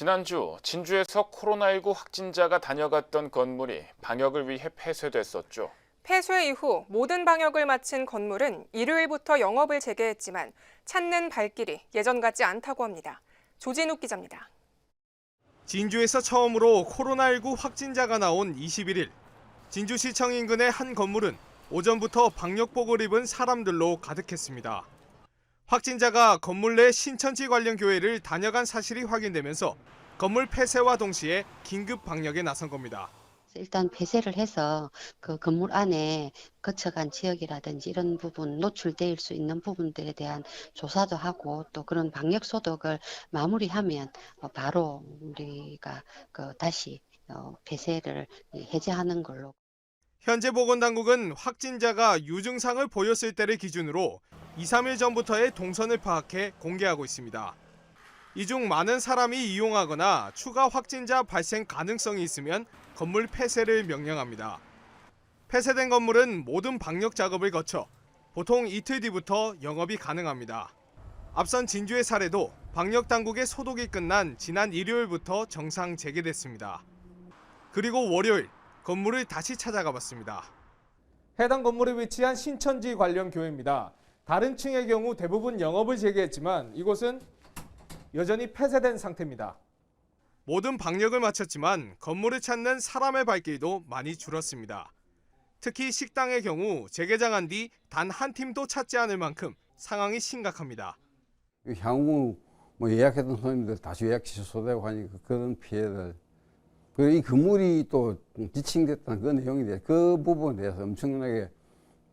지난주 진주에서 코로나19 확진자가 다녀갔던 건물이 방역을 위해 폐쇄됐었죠. 폐쇄 이후 모든 방역을 마친 건물은 일요일부터 영업을 재개했지만 찾는 발길이 예전 같지 않다고 합니다. 조진욱 기자입니다. 진주에서 처음으로 코로나19 확진자가 나온 21일 진주시청 인근의 한 건물은 오전부터 방역복을 입은 사람들로 가득했습니다. 확진자가 건물 내 신천지 관련 교회를 다녀간 사실이 확인되면서 건물 폐쇄와 동시에 긴급 방역에 나선 겁니다. 일단 폐쇄를 해서 그 건물 안에 거쳐간 지역이라든지 이런 부분 노출될 수 있는 부분들에 대한 조사도 하고 또 그런 방역 소독을 마무리하면 어, 바로 우리가 그 다시 어, 폐쇄를 해제하는 걸로 현재 보건당국은 확진자가 유증상을 보였을 때를 기준으로 2, 3일 전부터의 동선을 파악해 공개하고 있습니다. 이 중 많은 사람이 이용하거나 추가 확진자 발생 가능성이 있으면 건물 폐쇄를 명령합니다. 폐쇄된 건물은 모든 방역 작업을 거쳐 보통 이틀 뒤부터 영업이 가능합니다. 앞선 진주의 사례도 방역 당국의 소독이 끝난 지난 일요일부터 정상 재개됐습니다. 그리고 월요일 건물을 다시 찾아가 봤습니다. 해당 건물에 위치한 신천지 관련 교회입니다. 다른 층의 경우 대부분 영업을 재개했지만 이곳은 여전히 폐쇄된 상태입니다. 모든 방역을 마쳤지만 건물을 찾는 사람의 발길도 많이 줄었습니다. 특히 식당의 경우 재개장한 뒤 단 한 팀도 찾지 않을 만큼 상황이 심각합니다. 향후 뭐 예약했던 손님들 다시 예약 취소되고 하니까 그런 피해들 그리고 이 건물이 또 지칭됐다는 그 내용이 돼. 그 부분에 대해서 엄청나게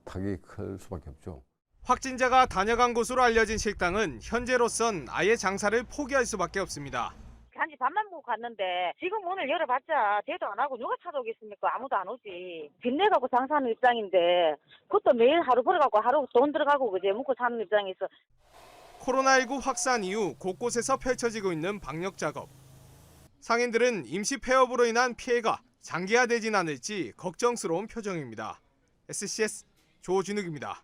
타격이 클 수밖에 없죠. 확진자가 다녀간 곳으로 알려진 식당은 현재로선 아예 장사를 포기할 수밖에 없습니다. 한지 반만 보고 갔는데 지금 오늘 열어봤자 제도 안 하고 누가 찾아오겠습니까? 아무도 안 오지. 빚내 갖고 장사하는 입장인데 그것도 매일 하루 벌어갖고 하루 돈 들어가고 그제 먹고 사는 입장에서 코로나19 확산 이후 곳곳에서 펼쳐지고 있는 방역 작업. 상인들은 임시 폐업으로 인한 피해가 장기화되진 않을지 걱정스러운 표정입니다. SCS 조진욱입니다.